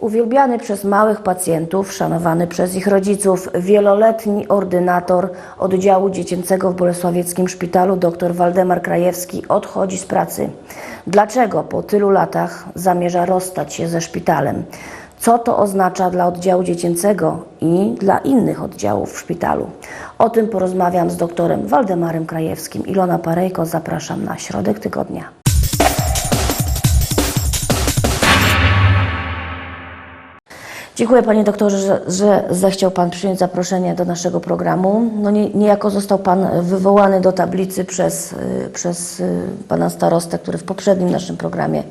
Uwielbiany przez małych pacjentów, szanowany przez ich rodziców, wieloletni ordynator oddziału dziecięcego w Bolesławieckim Szpitalu dr Waldemar Krajewski odchodzi z pracy. Dlaczego po tylu latach zamierza rozstać się ze szpitalem? Co to oznacza dla oddziału dziecięcego i dla innych oddziałów w szpitalu? O tym porozmawiam z doktorem Waldemarem Krajewskim. Ilona Parejko, zapraszam na środek tygodnia. Dziękuję panie doktorze, że, zechciał pan przyjąć zaproszenie do naszego programu. No nie, niejako został pan wywołany do tablicy przez, y, przez y, pana starostę, który w poprzednim naszym programie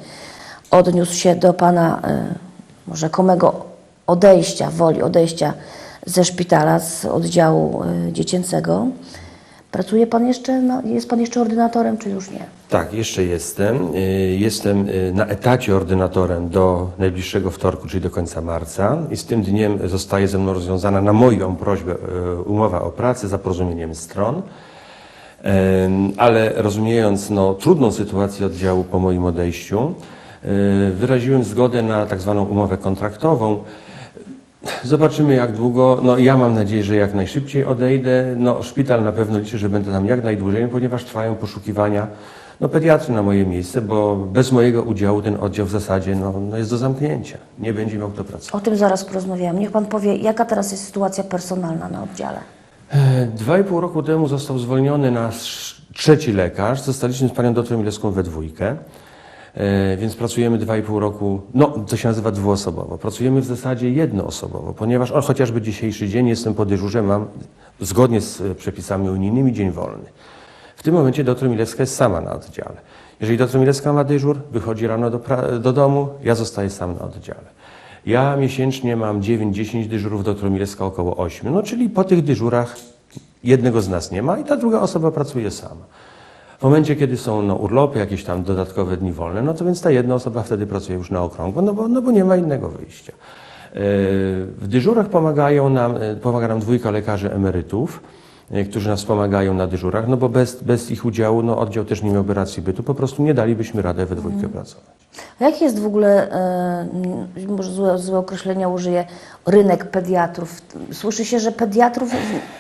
odniósł się do pana y, rzekomego odejścia, woli odejścia ze szpitala, z oddziału y, dziecięcego. Pracuje pan jeszcze, jest pan jeszcze ordynatorem, czy już nie? Tak, jeszcze jestem. Y, Jestem y, na etacie ordynatorem do najbliższego wtorku, czyli do końca marca. I z tym dniem zostaje ze mną rozwiązana na moją prośbę y, umowa o pracę za porozumieniem stron. Ale rozumiejąc no, trudną sytuację oddziału po moim odejściu, wyraziłem zgodę na tak zwaną umowę kontraktową. Zobaczymy jak długo. No ja mam nadzieję, że jak najszybciej odejdę. No szpital na pewno liczy, że będę tam jak najdłużej, ponieważ trwają poszukiwania no, pediatry na moje miejsce, bo bez mojego udziału ten oddział w zasadzie no, no jest do zamknięcia. Nie będzie miał kto pracować. O tym zaraz porozmawiamy. Niech pan powie, jaka teraz jest sytuacja personalna na oddziale? E, Dwa i pół roku temu został zwolniony nasz trzeci lekarz. Zostaliśmy z panią doktor Milewską we dwójkę. E, Więc pracujemy dwa i pół roku, no to się nazywa dwuosobowo. Pracujemy w zasadzie jednoosobowo, ponieważ o, chociażby dzisiejszy dzień jestem po dyżurze, mam zgodnie z e, przepisami unijnymi dzień wolny. W tym momencie doktor Milewska jest sama na oddziale. Jeżeli doktor Milewska ma dyżur, wychodzi rano do, do domu, ja zostaję sam na oddziale. Ja miesięcznie mam 9-10 dyżurów, doktor Milewska około 8. No czyli po tych dyżurach jednego z nas nie ma i ta druga osoba pracuje sama. W momencie, kiedy są no, urlopy, jakieś tam dodatkowe dni wolne, no to więc ta jedna osoba wtedy pracuje już na okrągło, no bo, no bo nie ma innego wyjścia. E, W dyżurach pomagają nam, e, pomaga nam dwójka lekarzy emerytów, którzy nas pomagają na dyżurach, no bo bez, bez ich udziału no, oddział też nie miałby racji bytu, po prostu nie dalibyśmy radę we dwójkę pracować. A Jaki jest w ogóle, e, może złe, złe określenia użyję, rynek pediatrów? Słyszy się, że pediatrów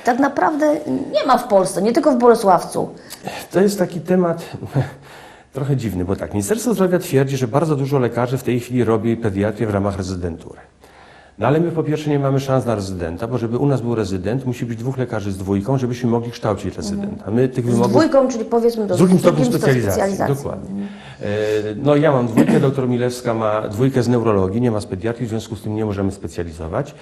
tak naprawdę nie ma w Polsce, nie tylko w Bolesławcu. To jest taki temat trochę dziwny, bo tak, Ministerstwo Zdrowia twierdzi, że bardzo dużo lekarzy w tej chwili robi pediatrię w ramach rezydentury. No ale my po pierwsze nie mamy szans na rezydenta, bo żeby u nas był rezydent, musi być dwóch lekarzy z dwójką, żebyśmy mogli kształcić rezydenta. My tych Z wymogów... dwójką, czyli powiedzmy do Z drugim stopniem stopniu specjalizacji, dokładnie. E, No ja mam dwójkę, doktor Milewska ma dwójkę z neurologii, nie ma z pediatrii, w związku z tym nie możemy specjalizować.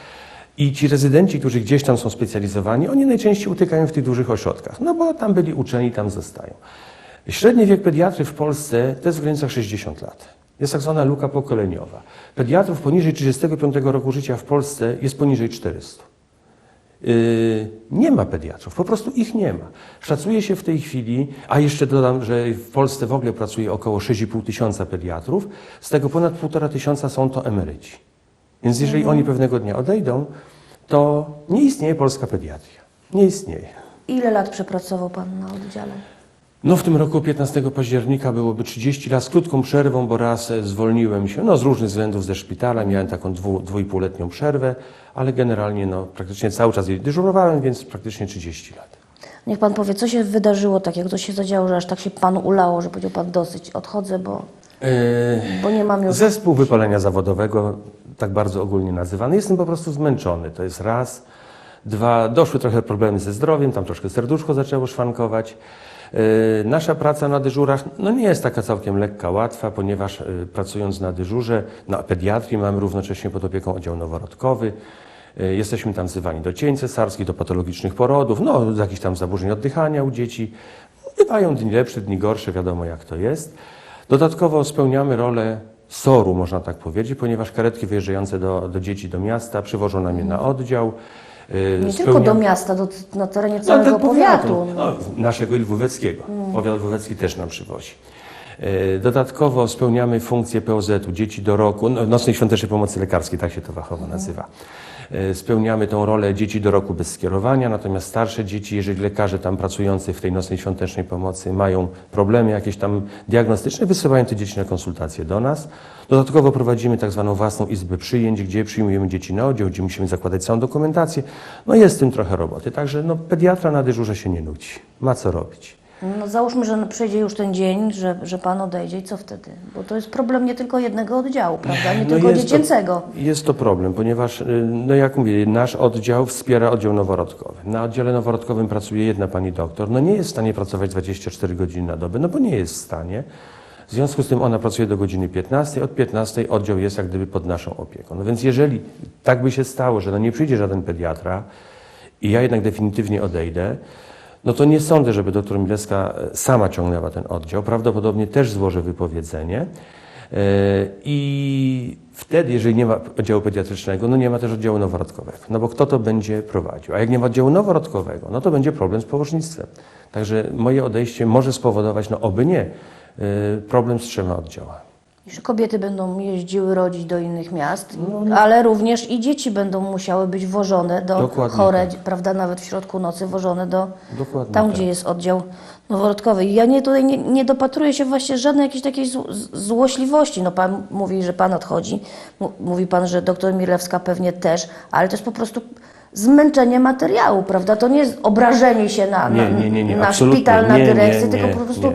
I ci rezydenci, którzy gdzieś tam są specjalizowani, oni najczęściej utykają w tych dużych ośrodkach, no bo tam byli uczeni, tam zostają. Średni wiek pediatry w Polsce to jest w granicach 60 lat. Jest tak zwana luka pokoleniowa. Pediatrów poniżej 35 roku życia w Polsce jest poniżej 400. Yy, nie ma pediatrów, po prostu ich nie ma. Szacuje się w tej chwili, a jeszcze dodam, że w Polsce w ogóle pracuje około 6,5 tysiąca pediatrów, z tego ponad 1,5 tysiąca są to emeryci. Więc jeżeli oni pewnego dnia odejdą, to nie istnieje polska pediatria. Nie istnieje. Ile lat przepracował Pan na oddziale? No w tym roku 15 października byłoby 30 lat z krótką przerwą, bo raz e, zwolniłem się, no z różnych względów ze szpitala, miałem taką dwu, dwójpółletnią przerwę, ale generalnie no praktycznie cały czas dyżurowałem, więc praktycznie 30 lat. Niech Pan powie, co się wydarzyło takiego, co się zadziało, że aż tak się Panu ulało, że powiedział Pan dosyć, odchodzę, bo, Yy, bo nie mam już... Zespół wypalenia zawodowego, tak bardzo ogólnie nazywany, jestem po prostu zmęczony, to jest raz. Dwa, doszły trochę problemy ze zdrowiem, tam troszkę serduszko zaczęło szwankować. Yy, Nasza praca na dyżurach no nie jest taka całkiem lekka, łatwa, ponieważ yy, pracując na dyżurze, na pediatrii mamy równocześnie pod opieką oddział noworodkowy. Yy, Jesteśmy tam wzywani do cień cesarskich, do patologicznych porodów, no z jakichś tam zaburzeń oddychania u dzieci. Bywają dni lepsze, dni gorsze, wiadomo jak to jest. Dodatkowo spełniamy rolę SOR-u, można tak powiedzieć, ponieważ karetki wyjeżdżające do, do dzieci do miasta przywożą nam je na oddział. Yy, Nie spełnia- tylko do miasta, do, na terenie no, całego do powiatu. No, naszego i lwóweckiego. Powiat lwówecki też nam przywozi. E, Dodatkowo spełniamy funkcję POZ-u, dzieci do roku, no, nocnej świątecznej pomocy lekarskiej, tak się to fachowo nazywa. E, spełniamy tą rolę dzieci do roku bez skierowania, natomiast starsze dzieci, jeżeli lekarze tam pracujący w tej nocnej świątecznej pomocy mają problemy jakieś tam diagnostyczne, wysyłają te dzieci na konsultacje do nas. Dodatkowo prowadzimy tak zwaną własną izbę przyjęć, gdzie przyjmujemy dzieci na oddział, gdzie musimy zakładać całą dokumentację. No jest z tym trochę roboty, także no, pediatra na dyżurze się nie nudzi, ma co robić. No załóżmy, że przyjdzie już ten dzień, że, że pan odejdzie i co wtedy? Bo to jest problem nie tylko jednego oddziału, prawda? Nie tylko No jest dziecięcego. To, jest to problem, ponieważ, y, no jak mówię, nasz oddział wspiera oddział noworodkowy. Na oddziale noworodkowym pracuje jedna pani doktor. No nie jest w stanie pracować 24 godziny na dobę, no bo nie jest w stanie. W związku z tym ona pracuje do godziny 15, od 15 oddział jest jak gdyby pod naszą opieką. No więc jeżeli tak by się stało, że no nie przyjdzie żaden pediatra i ja jednak definitywnie odejdę, no to nie sądzę, żeby doktor Milewska e, sama ciągnęła ten oddział. Prawdopodobnie też złożę wypowiedzenie. E, I wtedy, jeżeli nie ma oddziału pediatrycznego, no nie ma też oddziału noworodkowego. No bo kto to będzie prowadził? A jak nie ma oddziału noworodkowego, no to będzie problem z położnictwem. Także moje odejście może spowodować, no oby nie, e, problem z trzema oddziałami. I że kobiety będą jeździły rodzić do innych miast, No, ale również i dzieci będą musiały być wożone do chore, tak. prawda, nawet w środku nocy wożone do Dokładnie tam, tak. gdzie jest oddział noworodkowy. I ja nie, tutaj nie, nie dopatruję się właśnie żadnej jakiejś takiej złośliwości. No pan mówi, że pan odchodzi, mówi pan, że doktor Milewska pewnie też, ale to jest po prostu zmęczenie materiału, prawda? To nie jest obrażenie się na, na, nie, nie, nie, na szpital, na dyrekcję, tylko po prostu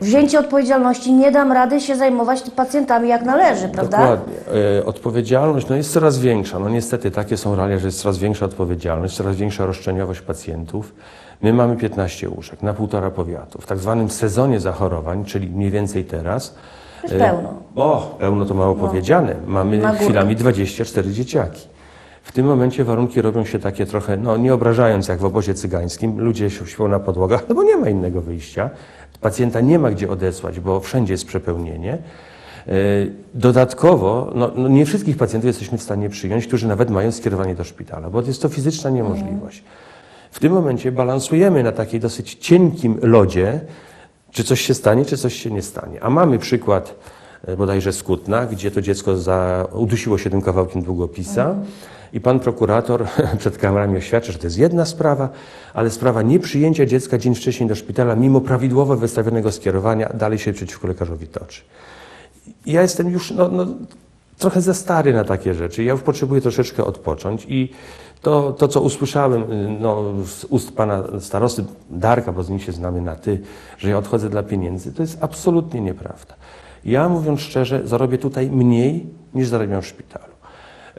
wzięcie odpowiedzialności. Nie dam rady się zajmować pacjentami jak należy, prawda? Dokładnie. E, Odpowiedzialność no, jest coraz większa. No niestety takie są realia, że jest coraz większa odpowiedzialność, coraz większa roszczeniowość pacjentów. My mamy 15 łóżek na półtora powiatu. W tak zwanym sezonie zachorowań, czyli mniej więcej teraz. Jest e, pełno. O, pełno to mało powiedziane. Mamy Na górę. chwilami 24 dzieciaki. W tym momencie warunki robią się takie trochę, no nie obrażając jak w obozie cygańskim, ludzie się śpią na podłogach, no bo nie ma innego wyjścia. Pacjenta nie ma gdzie odesłać, bo wszędzie jest przepełnienie. E, Dodatkowo, no, no nie wszystkich pacjentów jesteśmy w stanie przyjąć, którzy nawet mają skierowanie do szpitala, bo jest to fizyczna niemożliwość. W tym momencie balansujemy na takiej dosyć cienkim lodzie, czy coś się stanie, czy coś się nie stanie. A mamy przykład e, bodajże z Kutna, gdzie to dziecko za, udusiło się tym kawałkiem długopisa i pan prokurator przed kamerami oświadczy, że to jest jedna sprawa, ale sprawa nieprzyjęcia dziecka dzień wcześniej do szpitala, mimo prawidłowo wystawionego skierowania, dalej się przeciwko lekarzowi toczy. Ja jestem już no, no, trochę za stary na takie rzeczy. Ja już potrzebuję troszeczkę odpocząć i to, to co usłyszałem no, z ust pana starosty Darka, bo z nim się znamy na ty, że ja odchodzę dla pieniędzy, to jest absolutnie nieprawda. Ja mówiąc szczerze, zarobię tutaj mniej niż zarabiam w szpitalu.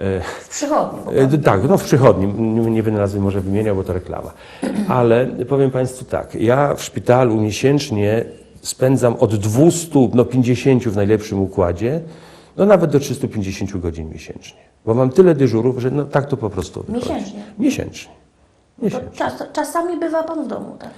E, W przychodni. E, Tak, no w przychodni, nie, będę nazwy może wymieniał, bo to reklama. Ale powiem Państwu tak, ja w szpitalu miesięcznie spędzam od 200, no 50 w najlepszym układzie, no nawet do 350 godzin miesięcznie. Bo mam tyle dyżurów, że no tak to po prostu wychodzi. Miesięcznie? Miesięcznie. Miesięcznie. czas, czasami bywa pan w domu, tak?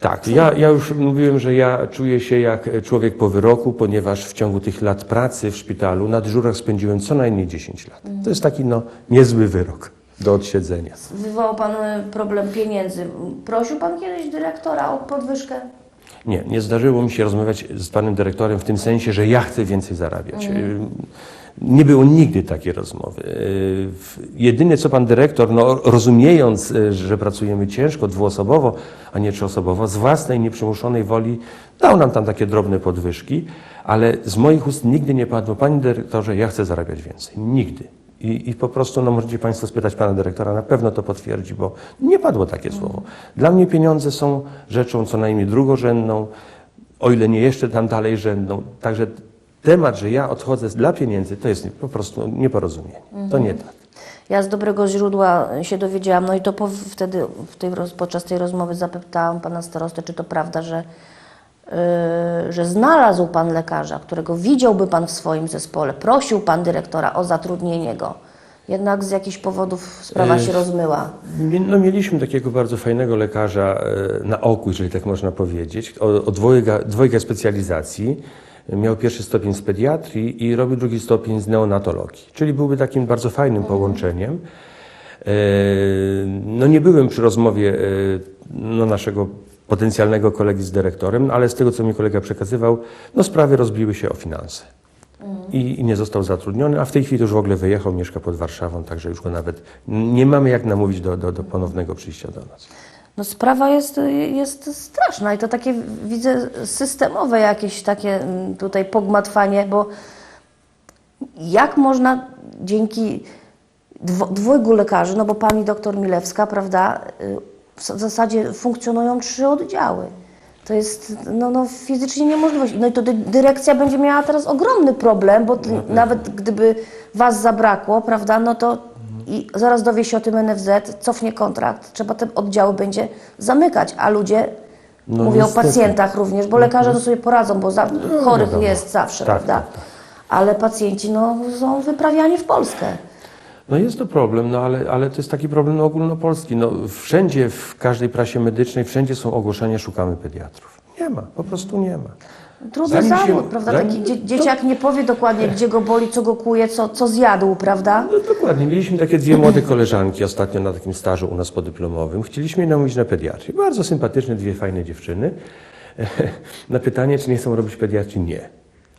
Tak, ja, ja już mówiłem, że ja czuję się jak człowiek po wyroku, ponieważ w ciągu tych lat pracy w szpitalu na dyżurach spędziłem co najmniej 10 lat. To jest taki no niezły wyrok do odsiedzenia. Wywołał pan e, problem pieniędzy. Prosił pan kiedyś dyrektora o podwyżkę? Nie, nie zdarzyło mi się rozmawiać z panem dyrektorem w tym sensie, że ja chcę więcej zarabiać. Y, Nie było nigdy takiej rozmowy. W- Jedyne co pan dyrektor, no, rozumiejąc, y, że pracujemy ciężko, dwuosobowo, a nie trzyosobowo, z własnej nieprzymuszonej woli dał nam tam takie drobne podwyżki, ale z moich ust nigdy nie padło, panie dyrektorze, ja chcę zarabiać więcej. Nigdy. I, I po prostu, no możecie Państwo spytać Pana Dyrektora, na pewno to potwierdzi, bo nie padło takie słowo. Dla mnie pieniądze są rzeczą co najmniej drugorzędną, o ile nie jeszcze tam dalej rzędną. Także temat, że ja odchodzę dla pieniędzy, to jest po prostu nieporozumienie. To nie tak. Ja z dobrego źródła się dowiedziałam, no i to po, wtedy tej, podczas tej rozmowy zapytałam pana starostę, czy to prawda, że, yy, że znalazł pan lekarza, którego widziałby pan w swoim zespole, prosił pan dyrektora o zatrudnienie go. Jednak z jakichś powodów sprawa się rozmyła. No, mieliśmy takiego bardzo fajnego lekarza e, na oku, jeżeli tak można powiedzieć, o, o dwojga, dwojga specjalizacji. Miał pierwszy stopień z pediatrii i robił drugi stopień z neonatologii, czyli byłby takim bardzo fajnym połączeniem. E, No nie byłem przy rozmowie e, no, naszego potencjalnego kolegi z dyrektorem, ale z tego, co mi kolega przekazywał, no sprawy rozbiły się o finanse. i, i nie został zatrudniony, a w tej chwili już w ogóle wyjechał, mieszka pod Warszawą, także już go nawet nie mamy jak namówić do, do, do ponownego przyjścia do nas. No sprawa jest, jest straszna i to takie widzę systemowe jakieś takie mm, tutaj pogmatwanie, bo jak można dzięki dwo, dwojgu lekarzy, no bo pani doktor Milewska, prawda, y, w zasadzie funkcjonują trzy oddziały. To jest no, no, fizycznie niemożliwość. No i to dy, dyrekcja będzie miała teraz ogromny problem, bo ty, nawet gdyby was zabrakło, prawda, no to i zaraz dowie się o tym NFZ, cofnie kontrakt, trzeba te oddziały będzie zamykać, a ludzie No mówią o niestety. pacjentach również, bo lekarze to sobie poradzą, bo za, chorych wiadomo. jest zawsze, Tak, prawda? tak, tak. Ale pacjenci no, są wyprawiani w Polskę. No jest to problem, no ale, ale to jest taki problem no, ogólnopolski. No, wszędzie, w każdej prasie medycznej, wszędzie są ogłoszenia, szukamy pediatrów. Nie ma, po prostu nie ma. Trudny Zanim się- zawód, prawda? zanim- Taki dzie dzieciak nie powie dokładnie, gdzie go boli, co go kuje, co, co zjadł, prawda? No dokładnie. Mieliśmy takie dwie młode koleżanki ostatnio na takim stażu u nas podyplomowym. Chcieliśmy je namówić na pediatrię. Bardzo sympatyczne, dwie fajne dziewczyny. Na pytanie, czy nie chcą robić pediatrii, nie.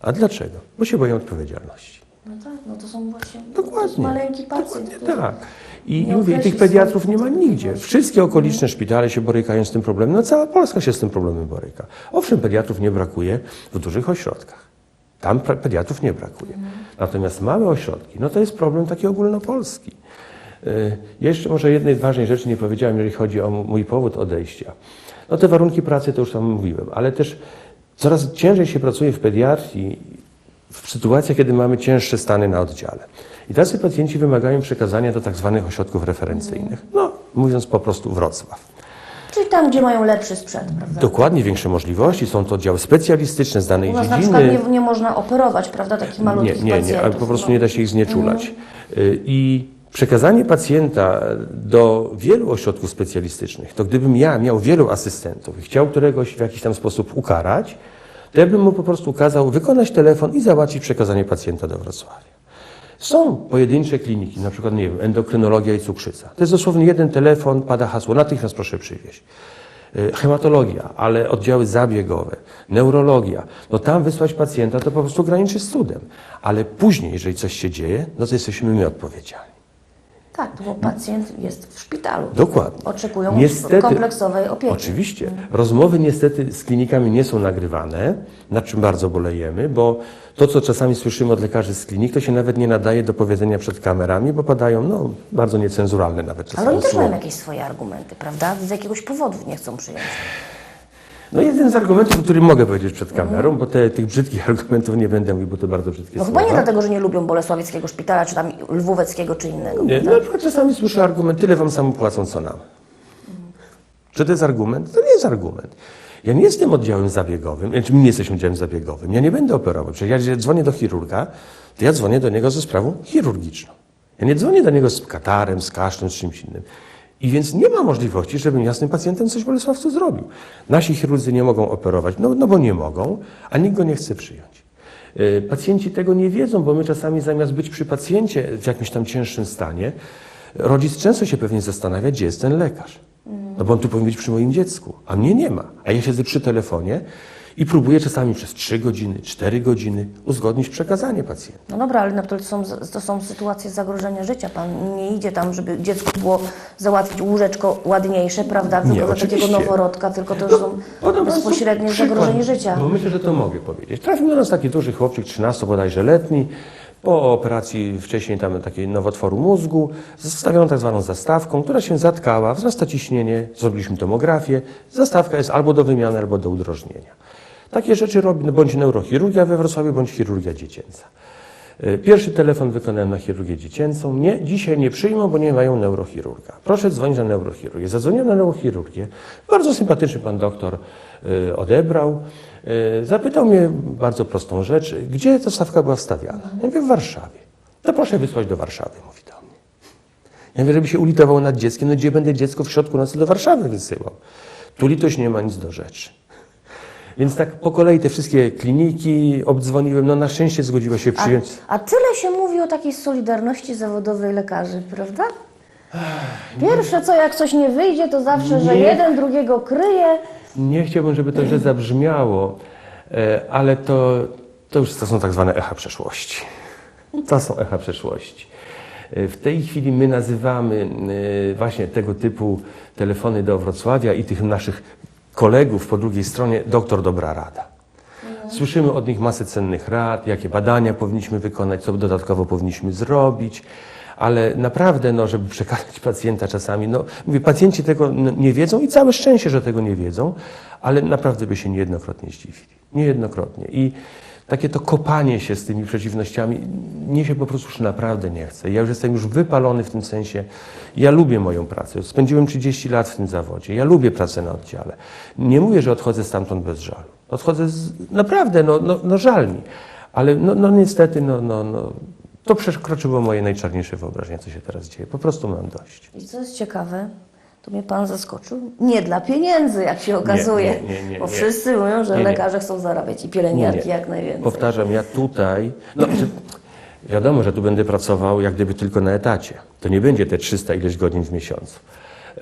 A dlaczego? Bo się boją odpowiedzialności. No tak, no to są właśnie Dokładnie. maleńki pacjent. Dokładnie tak. I, nie i mówię, tych pediatrów nie ma nigdzie. Wszystkie okoliczne szpitale się borykają z tym problemem. No cała Polska się z tym problemem boryka. Owszem, pediatrów nie brakuje w dużych ośrodkach. Tam pediatrów nie brakuje. Natomiast małe ośrodki, no to jest problem taki ogólnopolski. Y, Jeszcze może jednej ważnej rzeczy nie powiedziałem, jeżeli chodzi o mój powód odejścia. No te warunki pracy to już tam mówiłem, ale też coraz ciężej się pracuje w pediatrii w sytuacjach, kiedy mamy cięższe stany na oddziale. I tacy pacjenci wymagają przekazania do tak zwanych ośrodków referencyjnych. No, mówiąc po prostu Wrocław. Czyli tam, gdzie mają lepszy sprzęt, prawda? Dokładnie większe możliwości, są to oddziały specjalistyczne z danej nas na dziedziny. przykład nie, nie można operować, prawda, takich Nie, malutkich nie, nie, pacjentów. ale po prostu no. nie da się ich znieczulać. Y, I przekazanie pacjenta do wielu ośrodków specjalistycznych, to gdybym ja miał wielu asystentów i chciał któregoś w jakiś tam sposób ukarać, to ja bym mu po prostu kazał wykonać telefon i załatwić przekazanie pacjenta do Wrocławia. Są pojedyncze kliniki, na przykład, nie wiem, endokrynologia i cukrzyca. To jest dosłownie jeden telefon, pada hasło, natychmiast proszę przywieźć. Y, Hematologia, ale oddziały zabiegowe, neurologia, no tam wysłać pacjenta to po prostu graniczy z cudem. Ale później, jeżeli coś się dzieje, no to jesteśmy my odpowiedzialni. Tak, bo pacjent jest w szpitalu. Dokładnie. Oczekują Niestety- kompleksowej opieki. Oczywiście. Rozmowy niestety z klinikami nie są nagrywane, nad czym bardzo bolejemy, bo to, co czasami słyszymy od lekarzy z klinik, to się nawet nie nadaje do powiedzenia przed kamerami, bo padają no, bardzo niecenzuralne nawet czasami Ale oni też słowa. mają jakieś swoje argumenty, prawda? Z jakiegoś powodu nie chcą przyjąć. No jeden z argumentów, który mogę powiedzieć przed kamerą, bo te, tych brzydkich argumentów nie będę mówił, bo to bardzo brzydkie No słowa. chyba nie dlatego, że nie lubią Bolesławieckiego szpitala, czy tam Lwóweckiego, czy innego. Nie, prawda? na przykład czasami słyszę argument, tyle wam samo płacą, co nam. Czy to jest argument? To nie jest argument. Ja nie jestem oddziałem zabiegowym, znaczy my nie jesteśmy oddziałem zabiegowym, ja nie będę operował. Przecież jak dzwonię do chirurga, to ja dzwonię do niego ze sprawą chirurgiczną. Ja nie dzwonię do niego z katarem, z kaszlem, z czymś innym. I więc nie ma możliwości, żebym ja z tym pacjentem coś w Bolesławcu zrobił. Nasi chirurdzy nie mogą operować, no, no bo nie mogą, a nikt go nie chce przyjąć. Y, Pacjenci tego nie wiedzą, bo my czasami zamiast być przy pacjencie w jakimś tam cięższym stanie, rodzic często się pewnie zastanawia, gdzie jest ten lekarz. No bo on tu powinien być przy moim dziecku, a mnie nie ma. A ja siedzę przy telefonie i próbuję czasami przez 3 godziny, 4 godziny uzgodnić przekazanie pacjenta. No dobra, ale na to są, to są sytuacje zagrożenia życia. Pan nie idzie tam, żeby dziecku było załatwić łóżeczko ładniejsze, prawda? Tylko Nie, dla takiego noworodka, tylko to już są państwu bezpośrednie przykład, zagrożenie życia. Bo myślę, że to mogę powiedzieć. Trafił do nas taki duży chłopczyk, 13 bodajże letni, po operacji wcześniej tam takiej nowotworu mózgu, zostawiono tak zwaną zastawką, która się zatkała, wzrasta ciśnienie, zrobiliśmy tomografię, zastawka jest albo do wymiany, albo do udrożnienia. Takie rzeczy robi no, bądź neurochirurgia we Wrocławiu, bądź chirurgia dziecięca. Y, Pierwszy telefon wykonałem na chirurgię dziecięcą. Nie, dzisiaj nie przyjmą, bo nie mają neurochirurga. Proszę dzwonić na neurochirurgię. Zadzwoniłem na neurochirurgię. Bardzo sympatyczny pan doktor y, odebrał. Y, zapytał mnie bardzo prostą rzecz. Gdzie ta stawka była wstawiana? Ja mówię, w Warszawie. To proszę wysłać do Warszawy, mówi do mnie. Ja mówię, żeby się ulitował nad dzieckiem, no gdzie będę dziecko w środku nocy do Warszawy wysyłał? Tu litość nie ma nic do rzeczy. Więc tak po kolei te wszystkie kliniki obdzwoniłem, no na szczęście zgodziła się A, przyjąć. a tyle się mówi o takiej solidarności zawodowej lekarzy, prawda? Pierwsze co, jak coś nie wyjdzie, to zawsze, że Nie. jeden drugiego kryje. Nie chciałbym, żeby to źle zabrzmiało, e, ale to To już to są tak zwane echa przeszłości. To są echa przeszłości. E, W tej chwili my nazywamy e, właśnie tego typu telefony do Wrocławia i tych naszych kolegów po drugiej stronie doktor Dobra Rada. Słyszymy od nich masę cennych rad, jakie badania powinniśmy wykonać, co dodatkowo powinniśmy zrobić, ale naprawdę, no, żeby przekazać pacjenta czasami, no, mówię, pacjenci tego nie wiedzą i całe szczęście, że tego nie wiedzą, ale naprawdę by się niejednokrotnie zdziwili. Niejednokrotnie. I takie to kopanie się z tymi przeciwnościami, mnie się po prostu już naprawdę nie chce. Ja już jestem już wypalony w tym sensie. Ja lubię moją pracę. Spędziłem 30 lat w tym zawodzie. Ja lubię pracę na oddziale. Nie mówię, że odchodzę stamtąd bez żalu. Odchodzę z, naprawdę, no, no, no żal mi. Ale no, no niestety, no, no, no, to przekroczyło moje najczarniejsze wyobrażenia, co się teraz dzieje. Po prostu mam dość. I co jest ciekawe, to mnie pan zaskoczył. Nie dla pieniędzy, jak się okazuje. nie, nie, nie, bo nie. wszyscy mówią, że Nie, nie. lekarze chcą zarabiać i pielęgniarki jak najwięcej. Powtarzam, ja tutaj, no, wiadomo, że tu będę pracował jak gdyby tylko na etacie. To nie będzie te 300 ileś godzin w miesiącu.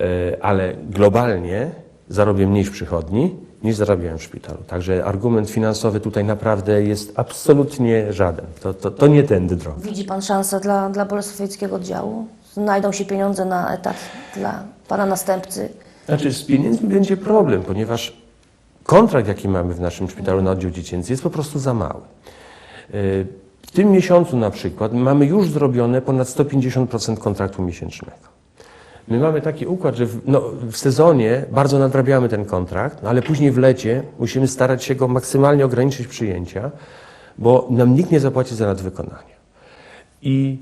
E, Ale globalnie zarobię mniej w przychodni niż zarabiałem w szpitalu. Także argument finansowy tutaj naprawdę jest absolutnie żaden. To, to, to nie tędy droga. Widzi pan szansę dla, dla Bolesławieckiego oddziału? Znajdą się pieniądze na etat dla pana następcy? Znaczy z pieniędzmi będzie problem, ponieważ kontrakt, jaki mamy w naszym szpitalu na oddział dziecięcy jest po prostu za mały. Yy, W tym miesiącu na przykład mamy już zrobione ponad 150% kontraktu miesięcznego. My mamy taki układ, że w, no, w sezonie bardzo nadrabiamy ten kontrakt, no, ale później w lecie musimy starać się go maksymalnie ograniczyć przyjęcia, bo nam nikt nie zapłaci za nadwykonania. I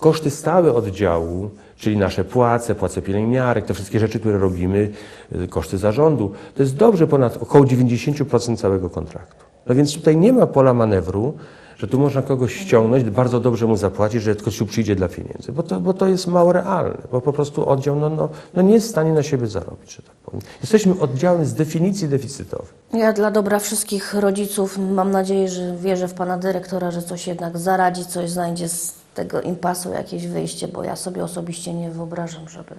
koszty stałe oddziału, czyli nasze płace, płace pielęgniarek, te wszystkie rzeczy, które robimy, y, koszty zarządu, to jest dobrze ponad około 90% całego kontraktu. No więc tutaj nie ma pola manewru, że tu można kogoś ściągnąć, bardzo dobrze mu zapłacić, że Kościół przyjdzie dla pieniędzy, bo to, bo to jest mało realne, bo po prostu oddział no, no, no nie jest w stanie na siebie zarobić, że tak powiem. Jesteśmy oddziałem z definicji deficytowym. Ja dla dobra wszystkich rodziców mam nadzieję, że wierzę w pana dyrektora, że coś jednak zaradzi, coś znajdzie z tego impasu jakieś wyjście, bo ja sobie osobiście nie wyobrażam, żeby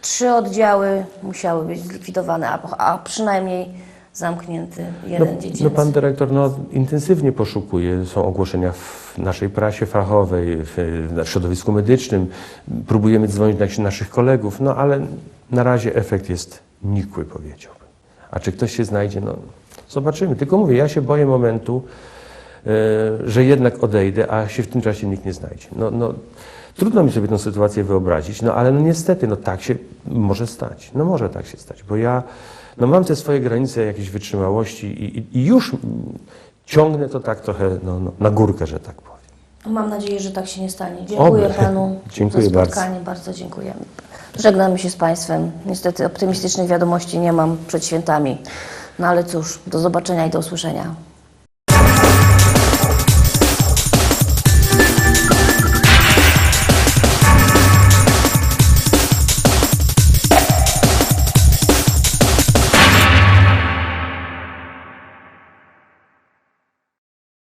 trzy oddziały musiały być zlikwidowane, a, a przynajmniej zamknięty jeden No, dziecięcy. no pan dyrektor no, intensywnie poszukuje, są ogłoszenia w naszej prasie fachowej, w, w środowisku medycznym, próbujemy dzwonić do naszych- kolegów, no ale na razie efekt jest nikły, powiedziałbym. A czy ktoś się znajdzie, no zobaczymy. Tylko mówię, ja się boję momentu, że jednak odejdę, a się w tym czasie nikt nie znajdzie. No, no, trudno mi sobie tę sytuację wyobrazić, no ale no niestety, no tak się może stać. No może tak się stać, bo ja no, mam te swoje granice jakiejś wytrzymałości i, i, i już ciągnę to tak trochę no, no, na górkę, że tak powiem. Mam nadzieję, że tak się nie stanie. Dziękuję Oby. panu Dziękuję za bardzo. spotkanie. Bardzo. dziękujemy. Żegnamy się z państwem. Niestety optymistycznych wiadomości nie mam przed świętami. No ale cóż, do zobaczenia i do usłyszenia.